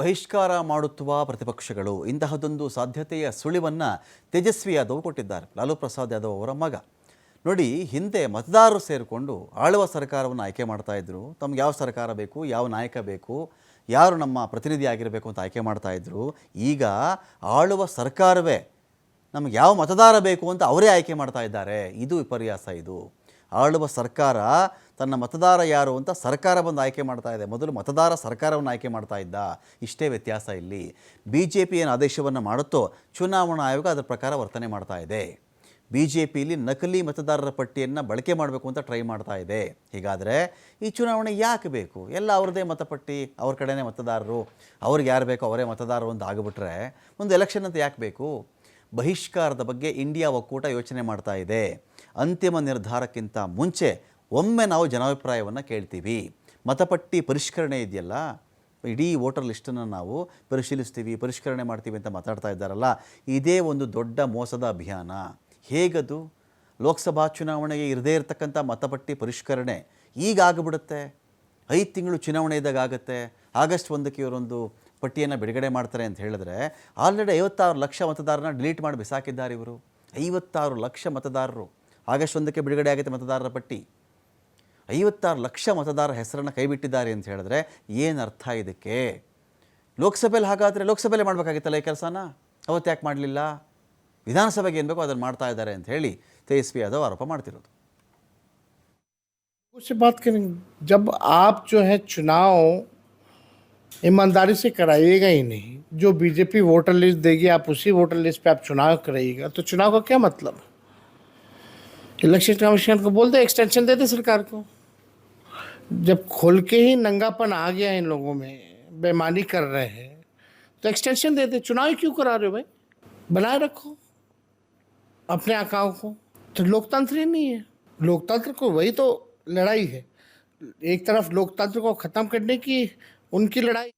ಬಹಿಷ್ಕಾರ ಮಾಡುತ್ತುವ ಪ್ರತಿಪಕ್ಷಗಳು. ಇಂತಹದೊಂದು ಸಾಧ್ಯತೆಯ ಸುಳಿವನ್ನು ತೇಜಸ್ವಿ ಯಾದವ್ ಕೊಟ್ಟಿದ್ದಾರೆ. ಲಾಲು ಪ್ರಸಾದ್ ಯಾದವ್ ಅವರ ಮಗ. ನೋಡಿ, ಹಿಂದೆ ಮತದಾರರು ಸೇರಿಕೊಂಡು ಆಳುವ ಸರ್ಕಾರವನ್ನು ಆಯ್ಕೆ ಮಾಡ್ತಾ ಇದ್ರು. ತಮ್ಗೆ ಯಾವ ಸರ್ಕಾರ ಬೇಕು, ಯಾವ ನಾಯಕ ಬೇಕು, ಯಾರು ನಮ್ಮ ಪ್ರತಿನಿಧಿ ಆಗಿರಬೇಕು ಅಂತ ಆಯ್ಕೆ ಮಾಡ್ತಾ ಇದ್ರು. ಈಗ ಆಳುವ ಸರ್ಕಾರವೇ ನಮಗೆ ಯಾವ ಮತದಾರ ಬೇಕು ಅಂತ ಅವರೇ ಆಯ್ಕೆ ಮಾಡ್ತಾ ಇದ್ದಾರೆ. ಇದು ವಿಪರ್ಯಾಸ ಇದು. ಆಳುವ ಸರ್ಕಾರ ತನ್ನ ಮತದಾರ ಯಾರು ಅಂತ ಸರ್ಕಾರ ಬಂದು ಆಯ್ಕೆ ಮಾಡ್ತಾ ಇದೆ. ಮೊದಲು ಮತದಾರ ಸರ್ಕಾರವನ್ನು ಆಯ್ಕೆ ಮಾಡ್ತಾ ಇದ್ದ. ಇಷ್ಟೇ ವ್ಯತ್ಯಾಸ ಇಲ್ಲಿ. ಬಿ ಜೆ ಪಿ ಏನು ಆದೇಶವನ್ನು ಮಾಡುತ್ತೋ ಚುನಾವಣಾ ಆಯೋಗ ಅದರ ಪ್ರಕಾರ ವರ್ತನೆ ಮಾಡ್ತಾ ಇದೆ. ಬಿ ಜೆ ಪಿಲಿ ನಕಲಿ ಮತದಾರರ ಪಟ್ಟಿಯನ್ನು ಬಳಕೆ ಮಾಡಬೇಕು ಅಂತ ಟ್ರೈ ಮಾಡ್ತಾ ಇದೆ. ಹೀಗಾದರೆ ಈ ಚುನಾವಣೆ ಯಾಕೆ ಬೇಕು? ಎಲ್ಲ ಅವ್ರದ್ದೇ ಮತಪಟ್ಟಿ, ಅವ್ರ ಕಡೆನೇ ಮತದಾರರು, ಅವ್ರಿಗೆ ಯಾರು ಬೇಕೋ ಅವರೇ ಮತದಾರರು ಅಂತ ಆಗಿಬಿಟ್ರೆ ಒಂದು ಎಲೆಕ್ಷನ್ ಅಂತ ಯಾಕೆ ಬೇಕು? ಬಹಿಷ್ಕಾರದ ಬಗ್ಗೆ ಇಂಡಿಯಾ ಒಕ್ಕೂಟ ಯೋಚನೆ ಮಾಡ್ತಾ ಇದೆ. ಅಂತಿಮ ನಿರ್ಧಾರಕ್ಕಿಂತ ಮುಂಚೆ ಒಮ್ಮೆ ನಾವು ಜನಾಭಿಪ್ರಾಯವನ್ನು ಕೇಳ್ತೀವಿ. ಮತಪಟ್ಟಿ ಪರಿಷ್ಕರಣೆ ಇದೆಯಲ್ಲ? ಇಡೀ ವೋಟರ್ ಲಿಸ್ಟನ್ನು ನಾವು ಪರಿಶೀಲಿಸ್ತೀವಿ, ಪರಿಷ್ಕರಣೆ ಮಾಡ್ತೀವಿ ಅಂತ ಮಾತಾಡ್ತಾ ಇದ್ದಾರಲ್ಲ? ಇದೇ ಒಂದು ದೊಡ್ಡ ಮೋಸದ ಅಭಿಯಾನ. ಹೇಗದು? ಲೋಕಸಭಾ ಚುನಾವಣೆಗೆ ಇರದೇ ಇರತಕ್ಕಂಥ ಮತಪಟ್ಟಿ ಪರಿಷ್ಕರಣೆ ಈಗ ಆಗಿಬಿಡುತ್ತೆ. ಐದು ತಿಂಗಳು ಚುನಾವಣೆ ಇದ್ದಾಗ ಆಗುತ್ತೆ. ಆಗಸ್ಟ್ ಒಂದಕ್ಕೆ ಇವರೊಂದು ಪಟ್ಟಿಯನ್ನು ಬಿಡುಗಡೆ ಮಾಡ್ತಾರೆ ಅಂತ ಹೇಳಿದ್ರೆ ಆಲ್ರೆಡಿ ಐವತ್ತಾರು ಲಕ್ಷ ಮತದಾರನ ಡಿಲೀಟ್ ಮಾಡಿ ಬಿಸಾಕಿದ್ದಾರೆ ಇವರು ಐವತ್ತಾರು ಲಕ್ಷ ಮತದಾರರು ಆಗಸ್ಟ್ ಒಂದಕ್ಕೆ ಬಿಡುಗಡೆ ಆಗುತ್ತೆ ಮತದಾರರ ಪಟ್ಟಿ ಐವತ್ತಾರು ಲಕ್ಷ ಮತದಾರರ ಹೆಸರನ್ನು ಕೈಬಿಟ್ಟಿದ್ದಾರೆ ಅಂತ ಹೇಳಿದ್ರೆ ಏನು ಅರ್ಥ ಇದಕ್ಕೆ ಲೋಕಸಭೆಯಲ್ಲಿ ಹಾಗಾದರೆ ಲೋಕಸಭೆಯಲ್ಲೇ ಮಾಡಬೇಕಾಗಿತ್ತಲ್ಲ ಈ ಕೆಲಸನ ಅವತ್ತು ಯಾಕೆ ಮಾಡಲಿಲ್ಲ ವಿಧಾನಸಭೆಗೆ ಏನು ಬೇಕೋ ಅದನ್ನು ಮಾಡ್ತಾ ಇದ್ದಾರೆ ಅಂತ ಹೇಳಿ ತೇಜಸ್ವಿ ಯಾದವ್ ಆರೋಪ ಮಾಡ್ತಿರೋದು उससे बात करेंगे जब आप जो है चुनाव ईमानदारी से कराइएगा ही नहीं। जो बीजेपी वोटर लिस्ट देगी, आप उसी वोटर लिस्ट पे आप चुनाव कराइएगा। तो चुनाव का क्या मतलब? इलेक्शन कमीशन को बोल दे एक्सटेंशन दे दे सरकार को। जब खोल के ही नंगापन आ गया इन लोगों में बेमानी कर रहे हैं तो एक्सटेंशन दे दे। चुनाव क्यों करा रहे हो भाई? बनाए रखो अपने आकाओं को। तो लोकतंत्र ही नहीं है। लोकतंत्र को वही तो लड़ाई है। एक तरफ़ लोकतंत्र को ख़त्म करने की उनकी लड़ाई